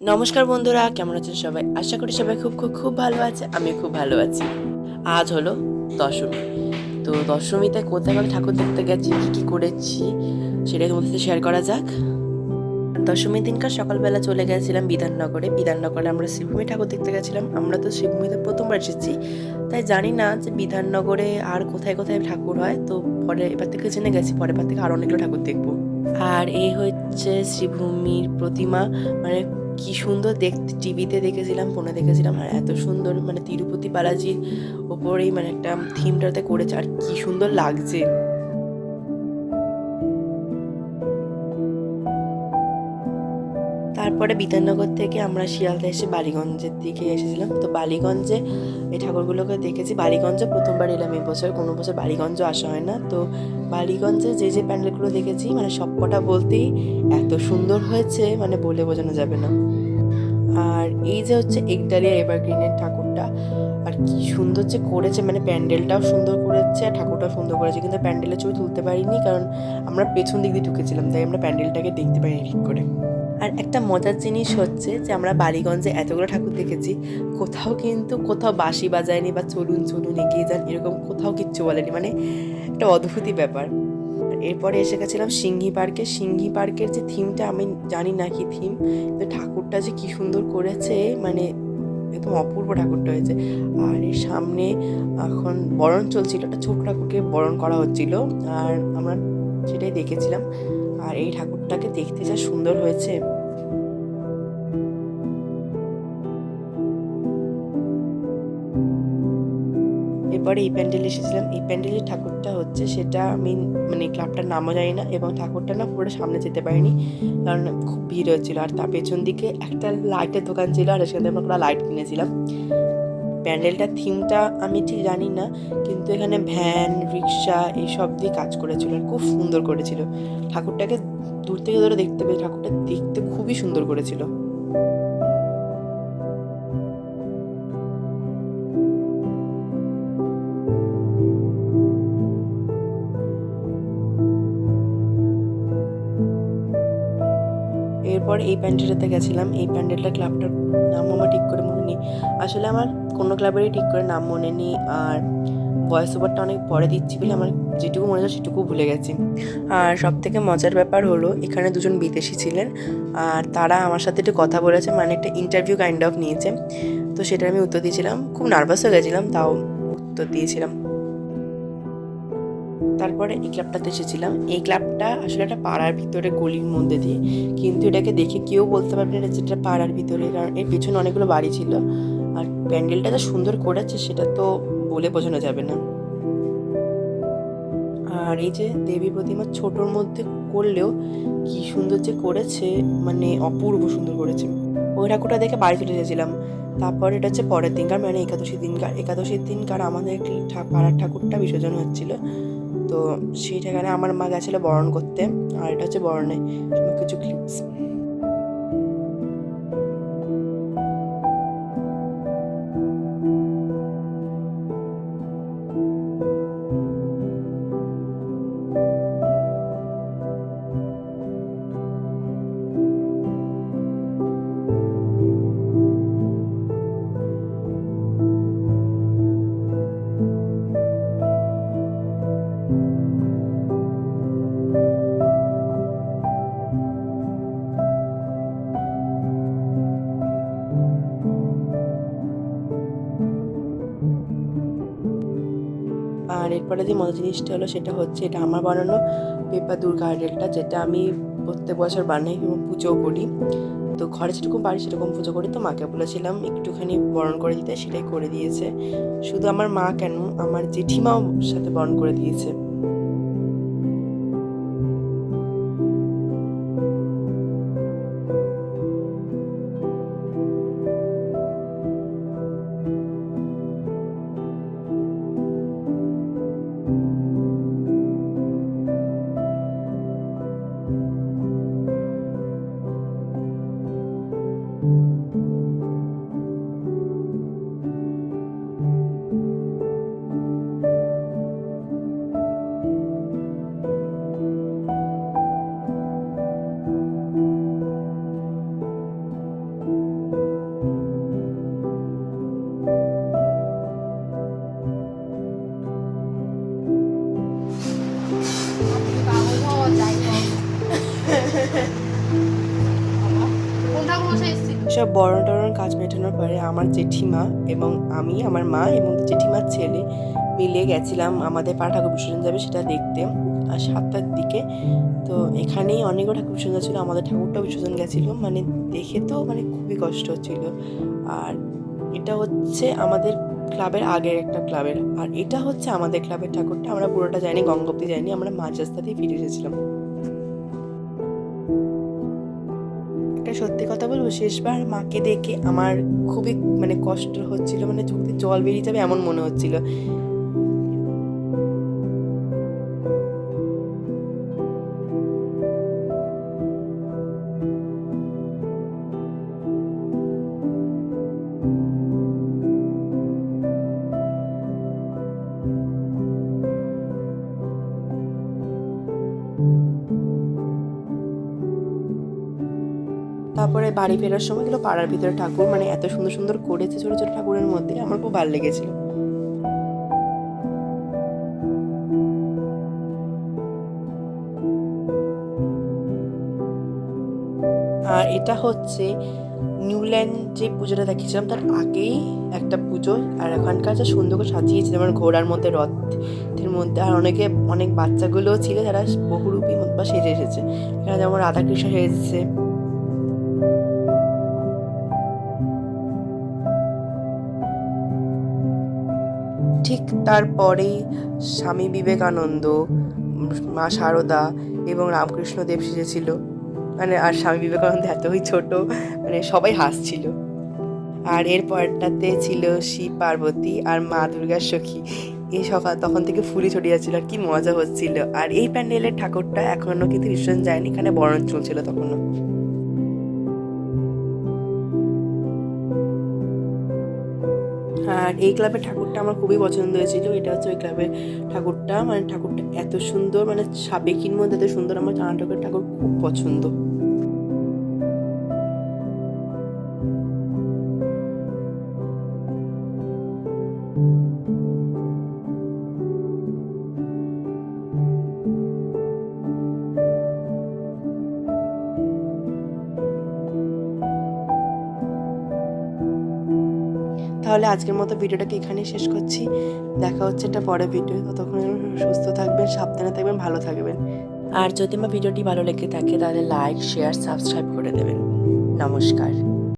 নমস্কার বন্ধুরা, কেমন আছেন সবাই? আশা করি সবাই খুব খুব খুব ভালো আছে আমি খুব ভালো আছি। আজ হলো দশমী। তো দশমীতে কোথায় আমি ঠাকুর দেখতে গেছি, কী কী করেছি, সেটা তোমাদের সাথে শেয়ার করা যাক। দশমীর দিনকার সকালবেলা চলে গেছিলাম বিধাননগরে। বিধাননগরে আমরা শিবভূমি ঠাকুর দেখতে গেছিলাম। আমরা তো শিবভূমিতে প্রথমবার এসেছি। তাই জানি না যে বিধাননগরে আর কোথায় কোথায় ঠাকুর হয়। তো পরে এবার থেকে জেনে গেছি, পরের বার থেকে আরও অনেকগুলো ঠাকুর দেখব। আর এই হচ্ছে শ্রীভূমির প্রতিমা। মানে কি সুন্দর দেখতে, টিভিতে দেখেছিলাম, ফোনে দেখেছিলাম, আর এত সুন্দর মানে তিরুপতি বালাজির ওপরেই মানে একটা থিমটাতে করেছে, আর কি সুন্দর লাগছে। তারপরে বিধাননগর থেকে আমরা শিয়ালদা এসে বালিগঞ্জের দিকে এসেছিলাম। তো বালিগঞ্জে, এই ঠাকুরগুলোকে দেখেছি। বালিগঞ্জে প্রথমবার এলাম এই বছর। কোনো বছর বালিগঞ্জ আসা হয় না। তো বালিগঞ্জে যে যে প্যান্ডেলগুলো দেখেছি মানে সবকটা বলতেই এত সুন্দর হয়েছে মানে বলে বোঝানো যাবে না। আর এই যে হচ্ছে একডালিয়া এভারগ্রিনের ঠাকুরটা, আর কি সুন্দর যে করেছে মানে প্যান্ডেলটাও সুন্দর করেছে, আর ঠাকুরটাও সুন্দর করেছে। কিন্তু প্যান্ডেলের ছবি তুলতে পারিনি, কারণ আমরা পেছন দিক দিয়ে ঢুকেছিলাম, তাই আমরা প্যান্ডেলটাকে দেখতে পারিনি ঠিক করে। আর একটা মজার জিনিস হচ্ছে যে আমরা বালিগঞ্জে এতগুলো ঠাকুর দেখেছি, কোথাও কিন্তু কোথাও বাঁশি বাজায়নি বা চলুন চলুন এগিয়ে যান এরকম কোথাও কিচ্ছু বলেনি মানে একটা অদ্ভুতই ব্যাপার। এরপরে এসে গেছিলাম সিংহি পার্কে। সিংহি পার্কের যে থিমটা আমি জানি না কি থিম কিন্তু ঠাকুরটা যে কি সুন্দর করেছে মানে একদম অপূর্ব ঠাকুরটা হয়েছে। আর এর সামনে এখন বরণ চলছিল, একটা ছোট ঠাকুরকে বরণ করা হচ্ছিল, আর আমরা সেটাই দেখেছিলাম। আর এই ঠাকুরটাকে দেখতে যা সুন্দর হয়েছে। এরপরে এই প্যান্ডেলে এসেছিলাম। এই প্যান্ডেলের ঠাকুরটা হচ্ছে সেটা আমি মানে ক্লাবটার নামও জানি না এবং ঠাকুরটা না পুরো সামনে যেতে পারিনি। কারণ খুব ভিড় হচ্ছিল আর তার পেছন দিকে একটা লাইটের দোকান ছিল আর সেখানে আমরা লাইট কিনেছিলাম। প্যান্ডেলটার থিমটা আমি ঠিক জানি না, কিন্তু এখানে ভ্যান, রিক্সা এইসব দিয়ে কাজ করেছিল আর খুব সুন্দর করেছিল। ঠাকুরটাকে দূর থেকে ধরে দেখতে পেয়ে ঠাকুরটা দেখতে খুবই সুন্দর করেছিল। এরপর এই প্যান্ডেলটাতে গেছিলাম। এই প্যান্ডেলটা ক্লাবটার নাম আমার ঠিক করে মনে নেই। আসলে আমার কোনো ক্লাবেরই ঠিক করে নাম মনে নেই আর ভয়েস ওভারটা অনেক পরে দিচ্ছি বলে আমার যেটুকু মনে হয় সেটুকু ভুলে গেছি। আর সব থেকে মজার ব্যাপার হলো, এখানে দুজন বিদেশি ছিলেন আর তারা আমার সাথে একটু কথা বলেছে মানে একটা ইন্টারভিউ কাইন্ড অফ নিয়েছে। তো সেটা আমি উত্তর দিয়েছিলাম। খুব নার্ভাস হয়ে গেছিলাম, তাও উত্তর দিয়েছিলাম। তারপরে এই ক্লাবটাতে এসেছিলাম। এই ক্লাবটা আসলে একটা পাড়ার ভিতরে গলির মধ্যে দিয়ে। কিন্তু এটাকে দেখে কেউ বলতে পারবে না যে এটা পাড়ার ভিতরে, কারণ এর পেছনে অনেকগুলো বাড়ি ছিল। আর প্যান্ডেলটা যা সুন্দর করেছে, সেটা তো বলে বোঝানো যাবে না। আর এই যে দেবী প্রতিমা ছোটোর মধ্যে করলেও কি সুন্দর যে করেছে মানে অপূর্ব সুন্দর করেছে। ওই ঠাকুরটা দেখে বাড়ি চলে এসেছিলাম তারপর এটা হচ্ছে পরের দিনকার মানে একাদশীর দিনকার একাদশীর দিনকার আমাদের পাড়ার ঠাকুরটা বিসর্জন হচ্ছিল। তো সেই ঠাকানে আমার মা গেছিল বরণ করতে, আর এটা হচ্ছে বরণে। কিছু ক্লিপস এরপরে যে মজা জিনিসটা হলো সেটা হচ্ছে এটা আমার বানানো পেপার দুর্গা আইডেলটা যেটা আমি প্রত্যেক বছর বানাই এবং পুজোও করি। তো ঘরে যেরকম বাড়ি সেরকম পুজো করি, তো মাকে বলেছিলাম একটুখানি বরণ করে দিতে, সেটাই করে দিয়েছে। শুধু আমার মা কেন, আমার জেঠিমাও সাথে বরণ করে দিয়েছে। সব বরণ টরণ কাজ মেটানোর পরে আমার জেঠিমা এবং আমি, আমার মা এবং জেঠিমার ছেলে মিলে গেছিলাম আমাদের পা ঠাকুর বিসর্জন যাবে সেটা দেখতে, আর সাতটার দিকে। তো এখানেই অনেকও ঠাকুর বিসর্জন যাচ্ছিল, আমাদের ঠাকুরটাও বিসর্জন গেছিল মানে দেখে তো মানে খুবই কষ্ট হচ্ছিল। আর এটা হচ্ছে আমাদের ক্লাবের আগের একটা ক্লাবের, আর এটা হচ্ছে আমাদের ক্লাবের ঠাকুরটা, আমরা পুরোটা যাইনি গঙ্গোপ্তি যাইনি আমরা মাঝ রাস্তাতেই ফিরে এসেছিলাম। একটা সত্যি কথা বলব, শেষবার মাকে দেখে আমার খুবই মানে কষ্ট হচ্ছিল মানে চোখ জল বেরিয়ে যাবে এমন মনে হচ্ছিল। তারপরে বাড়ি ফেরার সময় এগুলো পাড়ার ভিতরে ঠাকুর মানে এত সুন্দর সুন্দর করেছে ছোট ছোট ঠাকুরের মধ্যে, আমার খুব ভালো লেগেছিল। আর এটা হচ্ছে নিউল্যান্ড যে পুজোটা দেখিয়েছিলাম তার আগেই একটা পুজো, আর এখানকার যা সুন্দর করে সাজিয়েছে, যেমন ঘোড়ার মধ্যে রথের মধ্যে, আর অনেকে, অনেক বাচ্চাগুলোও ছিল, যারা বহুরূপী বা সেজে এসেছে। এখানে যেমন রাধাকৃষ্ণ সেজেছে। ঠিক তারপরেই স্বামী বিবেকানন্দ, মা সারদা এবং রামকৃষ্ণ দেব সেজেছিল। মানে আর স্বামী বিবেকানন্দ এতই ছোট মানে সবাই হাসছিল। আর এর পরটাতে ছিল শিব, পার্বতী আর মা দুর্গার সখী। এই সকাল তখন থেকে ফুলি ছড়িয়ে ছড়িয়েছিল আর কি মজা হচ্ছিল। আর এই প্যান্ডেলের ঠাকুরটা এখনও কিন্তু ভীষণ যায়নি এখানে বরণ চলছিল তখনও। আর এই ক্লাবের ঠাকুরটা আমার খুবই পছন্দ হয়েছিল। এটা হচ্ছে ওই ক্লাবের ঠাকুরটা। মানে ঠাকুরটা এত সুন্দর মানে সাবেকির মধ্যে এত সুন্দর। আমার কর্ণাটকের ঠাকুর খুব পছন্দ। তাহলে আজকের মতো ভিডিওটাকে এখানেই শেষ করছি। দেখা হচ্ছে একটা পরে ভিডিও ততক্ষণ সুস্থ থাকবেন, সাবধানে থাকবেন, ভালো থাকবেন। আর যদি আমার ভিডিওটি ভালো লেগে থাকে তাহলে লাইক শেয়ার সাবস্ক্রাইব করে দেবেন। নমস্কার।